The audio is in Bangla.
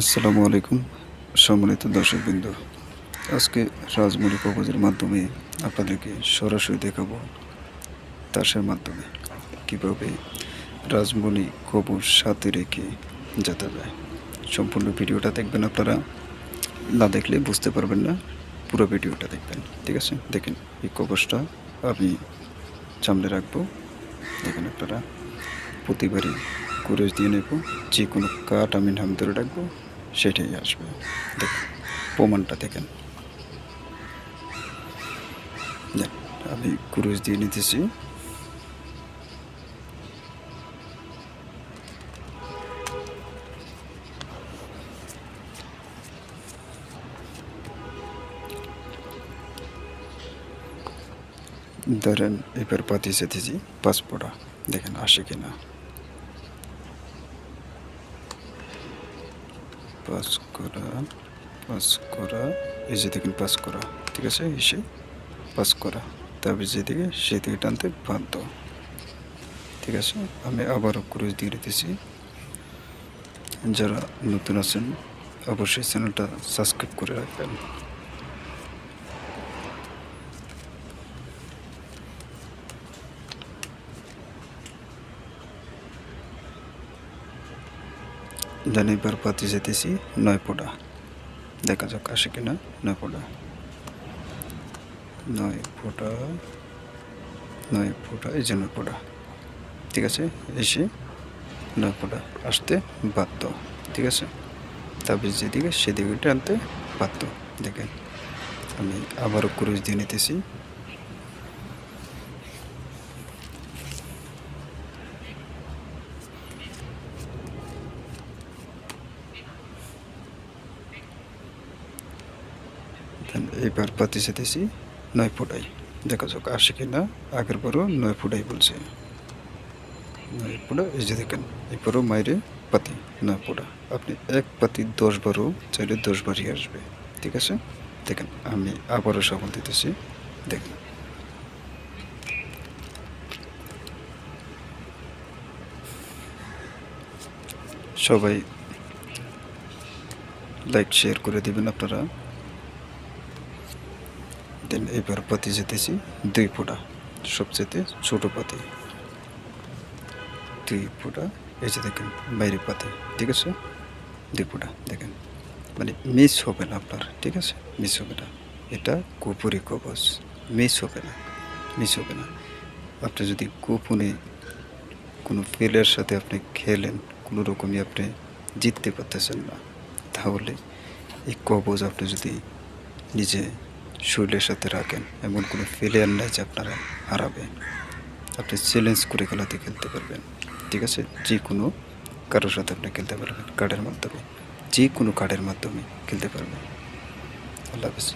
আসসালামু আলাইকুম, সম্মানিত দর্শকবৃন্দ। আজকে রাজমণি কবজের মাধ্যমে আপনাদেরকে সরাসরি দেখাবো তাসের মাধ্যমে। কীভাবে রাজমণি কবজ সাথে রেখে যেতে যায়। সম্পূর্ণ ভিডিওটা দেখবেন আপনারা। না দেখলে বুঝতে পারবেন না, পুরো ভিডিওটা দেখবেন। ঠিক আছে? দেখেন এই কবজটা আমি সামনে রাখব। দেখেন আপনারা, প্রতিবারই কুরেজ দিয়ে নেব। যে কোনো কাঠ আমি নাম ধরে রাখব। সেটাই আসবে। দেখুন প্রমাণটা দেখেন। আমি কুরুজ দিয়ে নিতেছি। ধরেন, এবার পাতি সেতেছি পাসপোর্টা দেখেন, আসে কিনা। পাস করা পাস করা এই যে দেখেন পাস করা ঠিক আছে? এসে পাস করা তারপর যেদিকে, সেদিকে টানতে বাধ্য। ঠিক আছে? আমি আবারও ক্রুজ দিয়ে দিতেছি। যারা নতুন আছেন, অবশ্যই চ্যানেলটা সাবস্ক্রাইব করে রাখবেন। দেন এবার পাতি যেতেছি, নয় ফোটা দেখা যাক আসে কিনা, নয় ফোটা নয় ফোটা নয় ফোটা এই যে নয় ফোটা ঠিক আছে, এসে নয় ফোটা আসতে বাধ্য। ঠিক আছে? তবে যেদিকে, সেদিকে টানতে বাধ্য। দেখেন, আমি আবারও ক্রুজ দিয়ে নিতেছি। এইবার পাতি যেতেছি নয় ফুটাই। দেখা যাক, আসে কি না আগের বারও নয় ফুটাই বলছে। নয় ফুটা, এই যে দেখেন এরপরও মাইরে পাতি, নয় ফুটা। আপনি এক পাতি দশ বারও চাইলে দশ বারই আসবে, ঠিক আছে? দেখেন, আমি আবারও সফল দিতেছি, দেখেন। সবাই লাইক, শেয়ার করে দিবেন আপনারা। দেন এবার পাতি যেতেছি দুই ফোঁটা সবচেয়ে ছোটো পাতি। দুই ফোঁটা, এই যে দেখেন বাইরে পাতি, ঠিক আছে? দুই ফোঁটা, দেখেন। মানে মিস হবে না আপনার, ঠিক আছে? মিস হবে না। এটা কুপুরি কবচ মিস হবে না, মিস হবে না। আপনি যদি গোপনে কোনো ফেলের সাথে আপনি খেলেন, কোনো রকমই আপনি জিততে পারতেছেন না, তাহলে এই কবজ আপনি যদি নিজে শরীরের সাথে রাখেন, এমন কোনো ফেলিয়ার নেই যে আপনারা হারাবেন। আপনি চ্যালেঞ্জ করে খেলাতে খেলতে পারবেন। ঠিক আছে? যে কোনো কারোর সাথে আপনি খেলতে পারবেন কার্ডের মাধ্যমে। যে কোনো কার্ডের মাধ্যমে খেলতে পারবেন। আল্লাহ হাফিজ।